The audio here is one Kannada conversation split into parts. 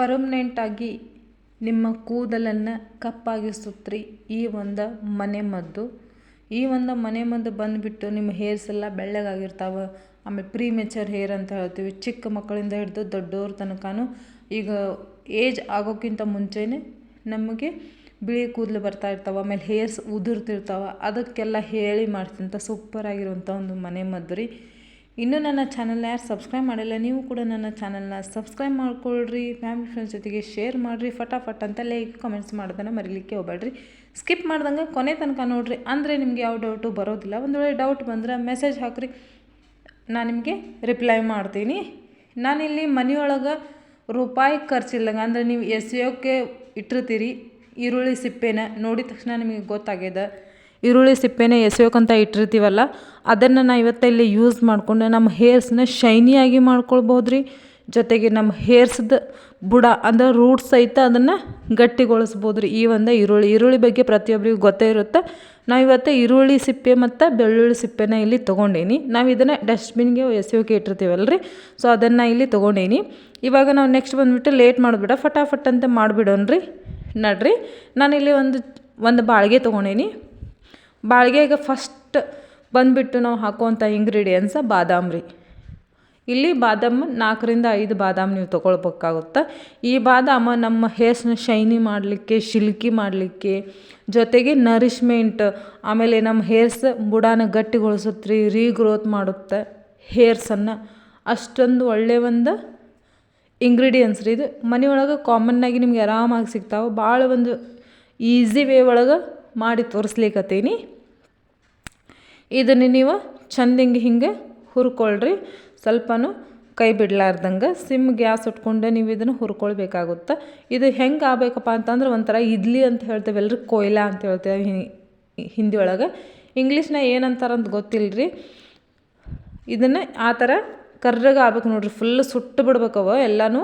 ಪರ್ಮನೆಂಟಾಗಿ ನಿಮ್ಮ ಕೂದಲನ್ನು ಕಪ್ಪಾಗಿಸುತ್ರಿ. ಈ ಒಂದು ಮನೆಮದ್ದು ಈ ಒಂದು ಮನೆಮದ್ದು ಬಂದುಬಿಟ್ಟು ನಿಮ್ಮ ಹೇರ್ಸ್ ಎಲ್ಲ ಬೆಳ್ಳಗಾಗಿರ್ತಾವೆ. ಆಮೇಲೆ ಪ್ರೀಮೆಚರ್ ಹೇರ್ ಅಂತ ಹೇಳ್ತೀವಿ. ಚಿಕ್ಕ ಮಕ್ಕಳಿಂದ ಹಿಡಿದು ದೊಡ್ಡವ್ರ ತನಕನೂ ಈಗ ಏಜ್ ಆಗೋಕ್ಕಿಂತ ಮುಂಚೆನೇ ನಮಗೆ ಬಿಳಿ ಕೂದಲು ಬರ್ತಾ ಇರ್ತಾವೆ. ಆಮೇಲೆ ಹೇರ್ಸ್ ಉದುರ್ತಿರ್ತಾವೆ. ಅದಕ್ಕೆಲ್ಲ ಹೇಳಿ ಮಾಡ್ತಿಂತ ಸೂಪರಾಗಿರುವಂಥ ಒಂದು ಮನೆಮದ್ದು ರೀ. ಇನ್ನೂ ನನ್ನ ಚಾನಲ್ನ ಯಾರು ಸಬ್ಸ್ಕ್ರೈಬ್ ಮಾಡಿಲ್ಲ, ನೀವು ಕೂಡ ನನ್ನ ಚಾನಲ್ನ ಸಬ್ಸ್ಕ್ರೈಬ್ ಮಾಡ್ಕೊಳ್ರಿ. ಫ್ಯಾಮಿಲಿ ಫ್ರೆಂಡ್ಸ್ ಜೊತೆಗೆ ಶೇರ್ ಮಾಡಿರಿ, ಫಟಾಫಟ್ ಅಂತ ಲೈಕ್ ಕಮೆಂಟ್ಸ್ ಮಾಡೋದನ್ನು ಮರಿಲಿಕ್ಕೆ ಹೋಗ್ಬೇಡ್ರಿ. ಸ್ಕಿಪ್ ಮಾಡ್ದಂಗೆ ಕೊನೆ ತನಕ ನೋಡಿರಿ, ಅಂದರೆ ನಿಮಗೆ ಯಾವ ಡೌಟು ಬರೋದಿಲ್ಲ. ಒಂದು ವೇಳೆ ಡೌಟ್ ಬಂದ್ರೆ ಮೆಸೇಜ್ ಹಾಕಿರಿ ನಾನು ನಿಮಗೆ ರಿಪ್ಲೈ ಮಾಡ್ತೀನಿ. ನಾನಿಲ್ಲಿ ಮನೆಯೊಳಗೆ ರೂಪಾಯಿ ಖರ್ಚಿಲ್ಲಂಗೆ, ಅಂದರೆ ನೀವು ಎಸ್ ಎಸೆಯೋಕ್ಕೆ ಇಟ್ಟಿರ್ತೀರಿ, ಈರುಳ್ಳಿ ಸಿಪ್ಪೆನ ನೋಡಿದ ತಕ್ಷಣ ನಿಮಗೆ ಗೊತ್ತಾಗ್ಯದ. ಈರುಳ್ಳಿ ಸಿಪ್ಪೆನ ಎಸೆಯೋಕ್ಕಂತ ಇಟ್ಟಿರ್ತೀವಲ್ಲ, ಅದನ್ನು ನಾ ಇವತ್ತು ಇಲ್ಲಿ ಯೂಸ್ ಮಾಡಿಕೊಂಡು ನಮ್ಮ ಹೇರ್ಸ್ನ ಶೈನಿಯಾಗಿ ಮಾಡ್ಕೊಳ್ಬೋದು ರೀ ಜೊತೆಗೆ ನಮ್ಮ ಹೇರ್ಸ್ದು ಬುಡ ಅಂದ್ರೆ ರೂಟ್ಸ್ ಸಹಿತ ಅದನ್ನು ಗಟ್ಟಿಗೊಳಿಸ್ಬೋದು ರೀ ಈ ಒಂದು ಈರುಳ್ಳಿ. ಈರುಳ್ಳಿ ಬಗ್ಗೆ ಪ್ರತಿಯೊಬ್ಬರಿಗೂ ಗೊತ್ತೇ ಇರುತ್ತೆ. ನಾವು ಇವತ್ತು ಈರುಳ್ಳಿ ಸಿಪ್ಪೆ ಮತ್ತು ಬೆಳ್ಳುಳ್ಳಿ ಸಿಪ್ಪೆನ ಇಲ್ಲಿ ತೊಗೊಂಡೇನಿ. ನಾವು ಇದನ್ನು ಡಸ್ಟ್ಬಿನ್ಗೆ ಎಸೆಯೋಕೆ ಇಟ್ಟಿರ್ತೀವಲ್ಲ ರೀ ಸೊ ಅದನ್ನು ಇಲ್ಲಿ ತೊಗೊಂಡೇನಿ. ಇವಾಗ ನಾವು ನೆಕ್ಸ್ಟ್ ಬಂದುಬಿಟ್ಟು ಲೇಟ್ ಮಾಡಿಬಿಡ ಫಟಾಫಟ್ ಅಂತ ಮಾಡಿಬಿಡೋಣ ನಡ್ರಿ. ನಾನಿಲ್ಲಿ ಒಂದು ಒಂದು ಬಾಳಿಗೆ ತೊಗೊಂಡೀನಿ. ಬಾಳಿಗೆಗೆ ಫಸ್ಟ್ ಬಂದುಬಿಟ್ಟು ನಾವು ಹಾಕುವಂಥ ಇಂಗ್ರೀಡಿಯೆಂಟ್ಸ ಬಾದಾಮಿ ಇಲ್ಲಿ ಬಾದಾಮ್ ನಾಲ್ಕರಿಂದ ಐದು ಬಾದಾಮ್ ನೀವು ತೊಗೊಳ್ಬೇಕಾಗುತ್ತೆ. ಈ ಬಾದಾಮ ನಮ್ಮ ಹೇರ್ಸ್ನ ಶೈನಿ ಮಾಡಲಿಕ್ಕೆ ಶಿಲ್ಕಿ ಮಾಡಲಿಕ್ಕೆ, ಜೊತೆಗೆ ನರಿಷ್ಮೆಂಟ್ ಆಮೇಲೆ ನಮ್ಮ ಹೇರ್ಸ್ ಬುಡಾನ ಗಟ್ಟಿಗೊಳಿಸುತ್ತೆ ರೀಗ್ರೋತ್ ಮಾಡುತ್ತೆ ಹೇರ್ಸನ್ನು ಅಷ್ಟೊಂದು ಒಳ್ಳೆಯ ಒಂದು ಇಂಗ್ರೀಡಿಯೆಂಟ್ಸ್ ರೀ ಇದು. ಮನೆಯೊಳಗೆ ಕಾಮನ್ನಾಗಿ ನಿಮ್ಗೆ ಆರಾಮಾಗಿ ಸಿಗ್ತಾವೆ. ಭಾಳ ಒಂದು ಈಸಿ ವೇ ಒಳಗೆ ಮಾಡಿ ತೋರಿಸ್ಲಿಕ್ಕತ್ತೀನಿ ಇದನ್ನು ನೀವು ಚಂದಿಂಗ್ ಹಿಂಗೆ ಹುರ್ಕೊಳ್ರಿ. ಸ್ವಲ್ಪನೂ ಕೈ ಬಿಡ್ಲಾರ್ದಂಗೆ ಸಿಮ್ ಗ್ಯಾಸ್ ಉಟ್ಕೊಂಡು ನೀವು ಇದನ್ನು ಹುರ್ಕೊಳ್ಬೇಕಾಗುತ್ತೆ. ಇದು ಹೆಂಗೆ ಆಗಬೇಕಪ್ಪ ಅಂತಂದ್ರೆ ಒಂಥರ ಇಡ್ಲಿ ಅಂತ ಹೇಳ್ತೇವೆ ಎಲ್ಲರೂ ಕೊಯ್ಲಾ ಅಂತ ಹೇಳ್ತೇವೆ ಹಿಂದಿ ಒಳಗೆ. ಇಂಗ್ಲೀಷ್ನ ಏನಂತಾರಂತ ಅಂತ ಗೊತ್ತಿಲ್ಲ ರೀ ಇದನ್ನು ಆ ಥರ ಕರ್ರಗೆ ಆಗ್ಬೇಕು ನೋಡ್ರಿ ಫುಲ್ ಸುಟ್ಟು ಬಿಡ್ಬೇಕವ ಎಲ್ಲನೂ.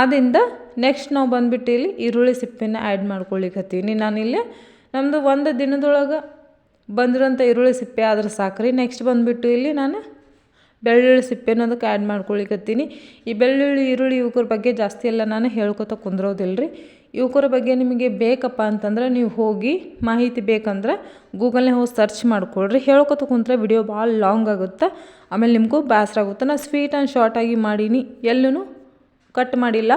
ಆದಿಂದ ನೆಕ್ಸ್ಟ್ ನಾವು ಬಂದುಬಿಟ್ಟು ಇಲ್ಲಿ ಈರುಳ್ಳಿ ಸಿಪ್ಪೆನ ಆ್ಯಡ್ ಮಾಡ್ಕೊಳಿಕತ್ತೀನಿ ನಾನಿಲ್ಲಿ ನಮ್ಮದು ಒಂದು ದಿನದೊಳಗೆ ಬಂದಿರೋಂಥ ಈರುಳ್ಳಿ ಸಿಪ್ಪೆ ಆದ್ರೆ ಸಾಕ್ರಿ. ನೆಕ್ಸ್ಟ್ ಬಂದುಬಿಟ್ಟು ಇಲ್ಲಿ ನಾನು ಬೆಳ್ಳುಳ್ಳಿ ಸಿಪ್ಪೆನ ಅದಕ್ಕೆ ಆ್ಯಡ್ ಮಾಡ್ಕೊಳಿಕತ್ತೀನಿ. ಈ ಬೆಳ್ಳುಳ್ಳಿ, ಈರುಳ್ಳಿ ಇವಕ್ರ ಬಗ್ಗೆ ಜಾಸ್ತಿ ಎಲ್ಲ ನಾನು ಹೇಳ್ಕೊತ ಕುಂದ್ರೋದಿಲ್ಲ ರೀ ಇವಕ್ರ ಬಗ್ಗೆ ನಿಮಗೆ ಬೇಕಪ್ಪ ಅಂತಂದ್ರೆ ನೀವು ಹೋಗಿ ಮಾಹಿತಿ ಬೇಕಂದ್ರೆ ಗೂಗಲ್ನೇ ಹೋಗಿ ಸರ್ಚ್ ಮಾಡ್ಕೊಳ್ರಿ. ಹೇಳ್ಕೊತ ಕುಂತ್ರೆ ವಿಡಿಯೋ ಭಾಳ ಲಾಂಗ್ ಆಗುತ್ತೆ? ಆಮೇಲೆ ನಿಮಗೂ ಬೇಸರ ಆಗುತ್ತೆ. ನಾನು ಸ್ವೀಟ್ ಆ್ಯಂಡ್ ಶಾರ್ಟಾಗಿ ಮಾಡೀನಿ. ಎಲ್ಲೂ ಕಟ್ ಮಾಡಿಲ್ಲ.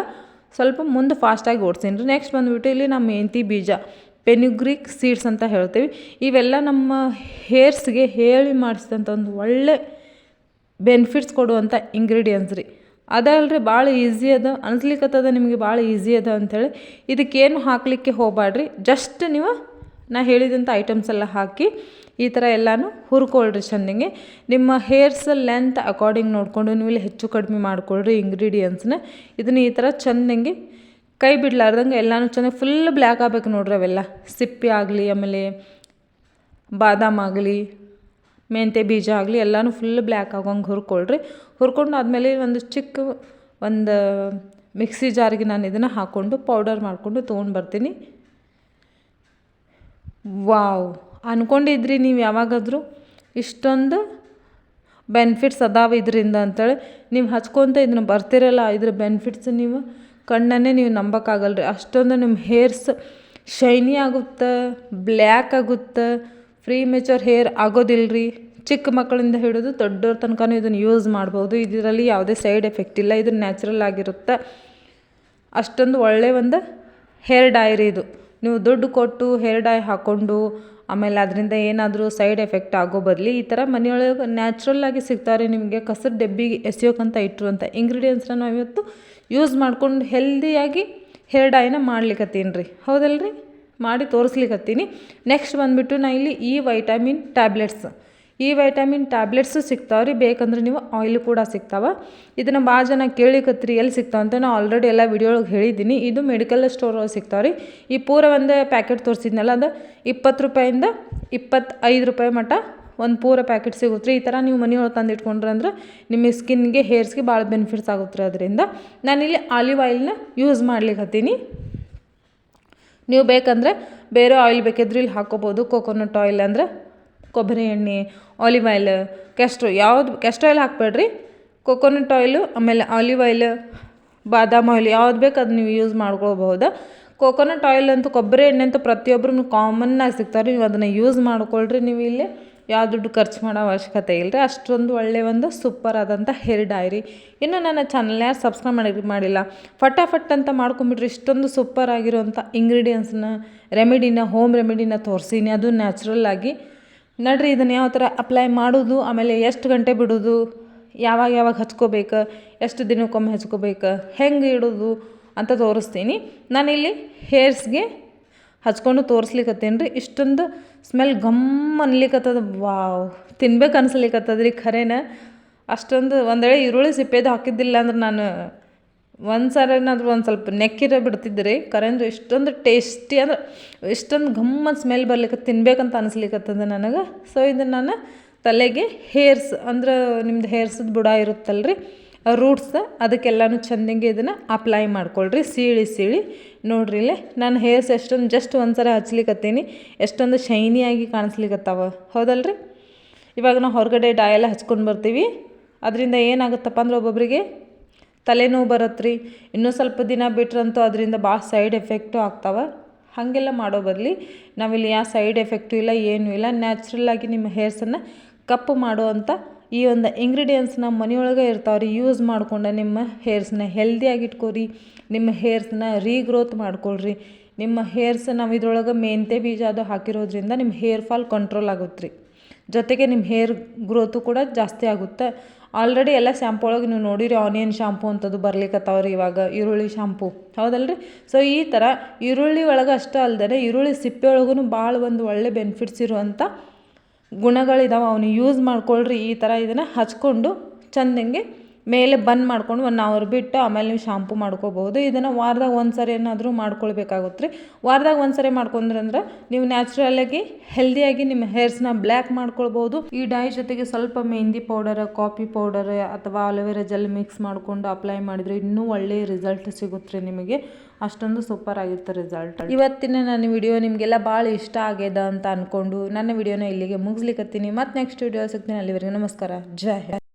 ಸ್ವಲ್ಪ ಮುಂದೆ ಫಾಸ್ಟಾಗಿ ಓಡಿಸೀನಿ ರೀ ನೆಕ್ಸ್ಟ್ ಬಂದುಬಿಟ್ಟು ಇಲ್ಲಿ ನಮ್ಮ ಮೆಂತಿ ಬೀಜ. ಪೆನುಗ್ರಿಕ್ ಸೀಡ್ಸ್ ಅಂತ ಹೇಳ್ತೀವಿ. ಇವೆಲ್ಲ ನಮ್ಮ ಹೇರ್ಸ್ಗೆ ಹೇಳಿ ಮಾಡಿಸಿದಂಥ ಒಂದು ಒಳ್ಳೆ ಬೆನಿಫಿಟ್ಸ್ ಕೊಡುವಂಥ ಇಂಗ್ರೀಡಿಯೆಂಟ್ಸ್ ರೀ. ಅದಲ್ರಿ ಭಾಳ ಈಸಿ ಅದ ಅನ್ಸ್ಲಿಕ್ಕತ್ತದ ನಿಮಗೆ ಭಾಳ ಈಸಿ ಅದ ಅಂಥೇಳಿ. ಇದಕ್ಕೇನು ಹಾಕಲಿಕ್ಕೆ ಹೋಗಬೇಡ್ರಿ ಜಸ್ಟ್ ನೀವು, ನಾ ಹೇಳಿದಂಥ ಐಟಮ್ಸ್ ಎಲ್ಲ ಹಾಕಿ ಈ ಥರ ಎಲ್ಲನೂ ಹುರ್ಕೊಳ್ರಿ ಚೆಂದಂಗೆ. ನಿಮ್ಮ ಹೇರ್ಸ್ ಲೆಂತ್ ಅಕಾರ್ಡಿಂಗ್ ನೋಡಿಕೊಂಡು ನೀವು ಇಲ್ಲಿ ಹೆಚ್ಚು ಕಡಿಮೆ ಮಾಡ್ಕೊಳ್ರಿ ಇಂಗ್ರೀಡಿಯೆಂಟ್ಸ್ನ. ಇದನ್ನು ಈ ಥರ ಚೆಂದಂಗೆ ಕೈ ಬಿಡ್ಲಾರ್ದಂಗೆ ಎಲ್ಲನೂ ಚೆನ್ನಾಗಿ ಫುಲ್ ಬ್ಲ್ಯಾಕ್ ಆಗ್ಬೇಕು ನೋಡ್ರಿ ಅವೆಲ್ಲ. ಸಿಪ್ಪೆ ಆಗಲಿ, ಆಮೇಲೆ ಬಾದಾಮ್ ಆಗಲಿ ಮೆಂತ್ಯ ಬೀಜ ಆಗಲಿ ಎಲ್ಲನೂ ಫುಲ್ ಬ್ಲ್ಯಾಕ್ ಆಗೋಂಗೆ ಹುರ್ಕೊಳ್ರಿ. ಹುರ್ಕೊಂಡು ಆದಮೇಲೆ ಒಂದು ಚಿಕ್ಕ ಒಂದು ಮಿಕ್ಸಿ ಜಾರಿಗೆ ನಾನು ಇದನ್ನು ಹಾಕ್ಕೊಂಡು ಪೌಡರ್ ಮಾಡಿಕೊಂಡು ತೊಗೊಂಡು ಬರ್ತೀನಿ. ವಾವ್! ಅಂದ್ಕೊಂಡಿದ್ರಿ ನೀವು ಯಾವಾಗಾದರೂ? ಇಷ್ಟೊಂದು ಬೆನಿಫಿಟ್ಸ್ ಅದಾವೆ ಇದರಿಂದ ಅಂತೇಳಿ. ನೀವು ಹಚ್ಕೊತ ಇದನ್ನು ಬರ್ತಿರಲ್ಲ, ಇದ್ರ ಬೆನಿಫಿಟ್ಸ್ ನೀವು ಕಣ್ಣನ್ನೇ ನೀವು ನಂಬೋಕ್ಕಾಗಲ್ಲ ರೀ ಅಷ್ಟೊಂದು ನಿಮ್ಮ ಹೇರ್ಸ್ ಶೈನಿ ಆಗುತ್ತೆ, ಬ್ಲ್ಯಾಕ್ ಆಗುತ್ತೆ, ಫ್ರೀ ಮೆಚೂರ್ ಹೇರ್ ಆಗೋದಿಲ್ಲ ರೀ ಚಿಕ್ಕ ಮಕ್ಕಳಿಂದ ಹಿಡಿದು ದೊಡ್ಡವ್ರ ತನಕನೂ ಇದನ್ನು ಯೂಸ್ ಮಾಡ್ಬೋದು. ಇದರಲ್ಲಿ ಯಾವುದೇ ಸೈಡ್ ಎಫೆಕ್ಟ್ ಇಲ್ಲ. ಇದು ನ್ಯಾಚುರಲ್ ಆಗಿರುತ್ತೆ. ಅಷ್ಟೊಂದು ಒಳ್ಳೆಯ ಒಂದು ಹೇರ್ ಡೈ ರೀ ಇದು. ನೀವು ದುಡ್ಡು ಕೊಟ್ಟು ಹೇರ್ ಡೈ ಹಾಕ್ಕೊಂಡು ಆಮೇಲೆ ಅದರಿಂದ ಏನಾದರೂ ಸೈಡ್ ಎಫೆಕ್ಟ್ ಆಗೋ ಬದಲಿ ಈ ಥರ ಮನೆಯೊಳಗೆ ನ್ಯಾಚುರಲ್ ಆಗಿ ಸಿಗ್ತಾರೆ ನಿಮಗೆ ಕಸದ ಡಬ್ಬಿಗೆ ಎಸೆಯೋಕ್ಕಂತ ಅಂತ. ಇಂಗ್ರೀಡಿಯೆಂಟ್ಸ್ನ ನಾವು ಇವತ್ತು ಯೂಸ್ ಮಾಡ್ಕೊಂಡು ಹೆಲ್ದಿಯಾಗಿ ಹೇರ್ ಡೈನ ಮಾಡ್ಲಿಕ್ಕತ್ತೀನಿ ರೀ. ಹೌದಲ್ರಿ? ಮಾಡಿ ತೋರಿಸ್ಲಿಕ್ಕತ್ತೀನಿ ನೆಕ್ಸ್ಟ್ ಬಂದುಬಿಟ್ಟು ನಾ ಇಲ್ಲಿ ಈ ವೈಟಮಿನ್ ಟ್ಯಾಬ್ಲೆಟ್ಸ್ ಈ ವೈಟಮಿನ್ ಟ್ಯಾಬ್ಲೆಟ್ಸು ಸಿಗ್ತಾವೆ ರೀ. ಬೇಕಂದ್ರೆ ನೀವು ಆಯಿಲ್ ಕೂಡ ಸಿಗ್ತಾವೆ. ಇದನ್ನು ಭಾಳ ಜನ ಕೇಳಿಕತ್ರಿ ಎಲ್ಲಿ ಸಿಗ್ತಾವೆ ಅಂತ ನಾನು ಆಲ್ರೆಡಿ ಎಲ್ಲ ವಿಡಿಯೋ ಒಳಗೆ ಹೇಳಿದ್ದೀನಿ. ಇದು ಮೆಡಿಕಲ್ ಸ್ಟೋರ್ ಒಳಗೆ ಸಿಗ್ತಾವೆ ರೀ. ಈ ಪೂರ ಒಂದು ಪ್ಯಾಕೆಟ್ ತೋರಿಸಿದ್ನಲ್ಲ, ಅದು ಇಪ್ಪತ್ತು ರೂಪಾಯಿಂದ ಇಪ್ಪತ್ತೈದು ರೂಪಾಯಿ ಮಟ್ಟ ಒಂದು ಪೂರ ಪ್ಯಾಕೆಟ್ ಸಿಗುತ್ತೆ ರೀ ಈ ಥರ ನೀವು ಮನೆಯೊಳಗೆ ತಂದು ಇಟ್ಕೊಂಡ್ರೆ ಅಂದ್ರೆ ನಿಮ್ಮ ಸ್ಕಿನ್ಗೆ, ಹೇರ್ಸ್ಗೆ ಭಾಳ ಬೆನಿಫಿಟ್ಸ್ ಆಗುತ್ತೆ ರೀ ಅದರಿಂದ. ನಾನಿಲ್ಲಿ ಆಲಿವ್ ಆಯಿಲ್ನ ಯೂಸ್ ಮಾಡ್ಲಿಕ್ಕೆ ಹತ್ತೀನಿ. ನೀವು ಬೇಕಂದರೆ ಬೇರೆ ಆಯಿಲ್ ಬೇಕಿದ್ರೆ ಇಲ್ಲಿ ಹಾಕೋಬೋದು. ಕೋಕೋನಟ್ ಆಯಿಲ್ ಅಂದರೆ ಕೊಬ್ಬರಿ ಎಣ್ಣೆ ಆಲಿವ್ ಆಯಿಲ್ ಕೆಸ್ಟ್ರೋ ಯಾವುದು ಕೆಸ್ಟ್ ಆಯಿಲ್ ಹಾಕಬೇಡ್ರಿ. ಕೊಕೊನಟ್ ಆಯಿಲು ಆಮೇಲೆ ಆಲಿವ್ ಆಯಿಲ್ ಬಾದಾಮ್ ಆಯಿಲ್ ಯಾವ್ದು ಬೇಕು ಅದು ನೀವು ಯೂಸ್ ಮಾಡ್ಕೊಳ್ಬಹುದು. ಕೋಕೋನಟ್ ಆಯಿಲ್ ಅಂತೂ ಕೊಬ್ಬರಿ ಎಣ್ಣೆ ಅಂತೂ ಪ್ರತಿಯೊಬ್ಬರೂ ಕಾಮನ್ನಾಗಿ ಸಿಗ್ತಾರೆ ನೀವು ಅದನ್ನು ಯೂಸ್ ಮಾಡ್ಕೊಳ್ರಿ ನೀವು ಇಲ್ಲಿ. ಯಾವ ದುಡ್ಡು ಖರ್ಚು ಮಾಡೋ ಅವಶ್ಯಕತೆ ಇಲ್ಲ ಅಷ್ಟೊಂದು ಒಳ್ಳೆಯ ಒಂದು ಸೂಪರ್ ಆದಂಥ ಹೇರ್ ಡೈರಿ ಇನ್ನು ನನ್ನ ಚಾನಲ್ ಯಾರು ಸಬ್ಸ್ಕ್ರೈಬ್ ಮಾಡಿ ಮಾಡಿಲ್ಲ. ಫಟಾಫಟ್ ಅಂತ ಮಾಡ್ಕೊಂಬಿಟ್ರಿ ಇಷ್ಟೊಂದು ಸೂಪರ್ ಆಗಿರುವಂಥ ಇಂಗ್ರೀಡಿಯೆಂಟ್ಸ್ನ ರೆಮಿಡಿನ ಹೋಮ್ ರೆಮಿಡಿನ ತೋರಿಸೀನಿ. ಅದು ನ್ಯಾಚುರಲ್ ಆಗಿ. ನಡ್ರಿ, ಇದನ್ನು ಯಾವ ಥರ ಅಪ್ಲೈ ಮಾಡೋದು? ಆಮೇಲೆ ಎಷ್ಟು ಗಂಟೆ ಬಿಡೋದು? ಯಾವಾಗ ಯಾವಾಗ ಹಚ್ಕೋಬೇಕು? ಎಷ್ಟು ದಿನಕ್ಕೊಮ್ಮೆ ಹಚ್ಕೋಬೇಕು? ಹೆಂಗೆ ಇಡೋದು ಅಂತ ತೋರಿಸ್ತೀನಿ. ನಾನಿಲ್ಲಿ ಹೇರ್ಸ್ಗೆ ಹಚ್ಕೊಂಡು ತೋರಿಸ್ಲಿಕ್ಕತ್ತೇನು ರೀ ಇಷ್ಟೊಂದು ಸ್ಮೆಲ್ ಘಮ್ ಅನ್ಲಿಕ್ಕತ್ತದ ವಾವ್. ತಿನ್ಬೇಕು ಅನ್ಸ್ಲಿಕ್ಕತ್ತದ ರೀ ಖರೇನ. ಅಷ್ಟೊಂದು ಒಂದು ವೇಳೆ ಈರುಳ್ಳಿ ಸಿಪ್ಪೆದು ಹಾಕಿದ್ದಿಲ್ಲ ಅಂದ್ರೆ ನಾನು ಒಂದು ಸಾರಿ ಏನಾದರೂ ಒಂದು ಸ್ವಲ್ಪ ನೆಕ್ಕಿರ ಬಿಡ್ತಿದ್ದೆ ರೀ ಕರೆಂದ್ರೆ ಇಷ್ಟೊಂದು ಟೇಸ್ಟಿ ಅಂದ್ರೆ ಇಷ್ಟೊಂದು ಗಮ್ಮತ್ ಸ್ಮೆಲ್ ಬರ್ಲಿಕ್ಕೆ ತಿನ್ಬೇಕಂತ ಅನಿಸ್ಲಿಕ್ಕತ್ತದ ನನಗೆ. ಸೊ ಇದನ್ನು ನಾನು ತಲೆಗೆ ಹೇರ್ಸ್ ಅಂದ್ರೆ ನಿಮ್ದು ಹೇರ್ಸದ ಬುಡ ಇರುತ್ತಲ್ರಿ. ರೂಟ್ಸ್ ಅದಕ್ಕೆಲ್ಲನೂ ಚೆಂದಂಗೆ ಇದನ್ನು ಅಪ್ಲೈ ಮಾಡ್ಕೊಳ್ರಿ. ಸೀಳಿ ಸೀಳಿ. ನೋಡ್ರಿ ಇಲ್ಲೇ, ನಾನು ಹೇರ್ಸ್ ಎಷ್ಟೊಂದು ಜಸ್ಟ್ ಒಂದು ಸಲ ಹಚ್ಲಿಕ್ಕತ್ತೀನಿ ಎಷ್ಟೊಂದು ಶೈನಿಯಾಗಿ ಕಾಣಿಸ್ಲಿಕ್ಕತ್ತಾವ ಹೌದಲ್ರಿ? ಇವಾಗ ನಾವು ಹೊರಗಡೆ ಡಾಯೆಲ್ಲ ಹಚ್ಕೊಂಡು ಬರ್ತೀವಿ. ಅದರಿಂದ ಏನಾಗುತ್ತಪ್ಪ ಅಂದ್ರೆ ಒಬ್ಬೊಬ್ಬರಿಗೆ ತಲೆನೋವು ಬರುತ್ತೆ ರೀ ಇನ್ನೂ ಸ್ವಲ್ಪ ದಿನ ಬಿಟ್ರಂತೂ ಅದರಿಂದ ಭಾಳ ಸೈಡ್ ಎಫೆಕ್ಟು ಆಗ್ತಾವ. ಹಾಗೆಲ್ಲ ಮಾಡೋ ಬದಲಿ ನಾವಿಲ್ಲಿ ಯಾವ ಸೈಡ್ ಎಫೆಕ್ಟು ಇಲ್ಲ, ಏನೂ ಇಲ್ಲ. ನ್ಯಾಚುರಲ್ಲಾಗಿ ನಿಮ್ಮ ಹೇರ್ಸನ್ನು ಕಪ್ಪು ಮಾಡುವಂಥ ಈ ಒಂದು ಇಂಗ್ರೀಡಿಯೆಂಟ್ಸ್ನ ಮನೆಯೊಳಗೆ ಇರ್ತಾವ್ರಿ ಯೂಸ್ ಮಾಡ್ಕೊಂಡು ನಿಮ್ಮ ಹೇರ್ಸ್ನ ಹೆಲ್ದಿಯಾಗಿ ಇಟ್ಕೋರಿ, ನಿಮ್ಮ ಹೇರ್ಸ್ನ ರೀಗ್ರೋತ್ ಮಾಡ್ಕೊಳ್ರಿ. ನಿಮ್ಮ ಹೇರ್ಸ್ ನಾವು ಇದ್ರೊಳಗೆ ಮೆಂತೆ ಬೀಜ ಅದು ಹಾಕಿರೋದ್ರಿಂದ ನಿಮ್ಮ ಹೇರ್ ಫಾಲ್ ಕಂಟ್ರೋಲ್ ಆಗುತ್ತೆ ರೀ ಜೊತೆಗೆ ನಿಮ್ಮ ಹೇರ್ ಗ್ರೋತು ಕೂಡ ಜಾಸ್ತಿ ಆಗುತ್ತೆ. ಆಲ್ರೆಡಿ ಎಲ್ಲ ಶ್ಯಾಂಪು ಒಳಗೆ ನೀವು ನೋಡಿರಿ ಆನಿಯನ್ ಶಾಂಪು ಅಂಥದ್ದು ಬರ್ಲಿಕ್ಕತ್ತಾವ್ರಿ ಇವಾಗ, ಈರುಳ್ಳಿ ಶಾಂಪು ಹೌದಲ್ರಿ? ಸೊ ಈ ಥರ ಈರುಳ್ಳಿ ಒಳಗೆ ಅಷ್ಟೇ ಅಲ್ಲದೆ ಈರುಳ್ಳಿ ಸಿಪ್ಪೆ ಒಳಗೂ ಭಾಳ ಒಂದು ಒಳ್ಳೆ ಬೆನಿಫಿಟ್ಸ್ ಇರುವಂಥ ಗುಣಗಳಿದಾವೆ ಅವನ್ನ ಯೂಸ್ ಮಾಡ್ಕೊಳ್ರಿ ಈ ಥರ ಇದನ್ನು ಹಚ್ಕೊಂಡು ಚಂದಂಗೆ ಮೇಲೆ ಬಂದ್ ಮಾಡ್ಕೊಂಡು ಒನ್ ಅವರ್ ಬಿಟ್ಟು ಆಮೇಲೆ ನೀವು ಶಾಂಪು ಮಾಡ್ಕೋಬೋದು ಇದನ್ನು ವಾರದಾಗ ಒಂದು ಸರಿ ಏನಾದರೂ ಮಾಡ್ಕೊಳ್ಬೇಕಾಗುತ್ತೆ ರೀ. ವಾರದಾಗ ಒಂದು ಸರಿ ಮಾಡ್ಕೊಂಡ್ರಂದ್ರೆ ನೀವು ನ್ಯಾಚುರಲಾಗಿ ಹೆಲ್ದಿಯಾಗಿ ನಿಮ್ಮ ಹೇರ್ಸ್ನ ಬ್ಲ್ಯಾಕ್ ಮಾಡ್ಕೊಳ್ಬೋದು ಈ ಡೈ ಜೊತೆಗೆ ಸ್ವಲ್ಪ ಮೆಹಂದಿ ಪೌಡರ್ ಕಾಫಿ ಪೌಡರ್ ಅಥವಾ ಅಲೋವೆರಾ ಜೆಲ್ ಮಿಕ್ಸ್ ಮಾಡಿಕೊಂಡು ಅಪ್ಲೈ ಮಾಡಿದರೆ ಇನ್ನೂ ಒಳ್ಳೆಯ ರಿಸಲ್ಟ್ ಸಿಗುತ್ತೆ ರೀ ನಿಮಗೆ. ಅಷ್ಟೊಂದು ಸೂಪರ್ ಆಗಿರುತ್ತೆ ರಿಸಲ್ಟ್ ಇವತ್ತಿನ ನನ್ನ ವಿಡಿಯೋ ನಿಮಗೆಲ್ಲ ಭಾಳ ಇಷ್ಟ ಆಗ್ಯದ ಅಂತ ಅಂದ್ಕೊಂಡು ನನ್ನ ವಿಡಿಯೋನ ಇಲ್ಲಿಗೆ ಮುಗಿಸ್ಲಿಕ್ಕತ್ತೀನಿ ಮತ್ತು ನೆಕ್ಸ್ಟ್ ವಿಡಿಯೋ ಸಿಗ್ತೀನಿ ಅಲ್ಲಿವರೆಗೆ. ನಮಸ್ಕಾರ. ಜೈ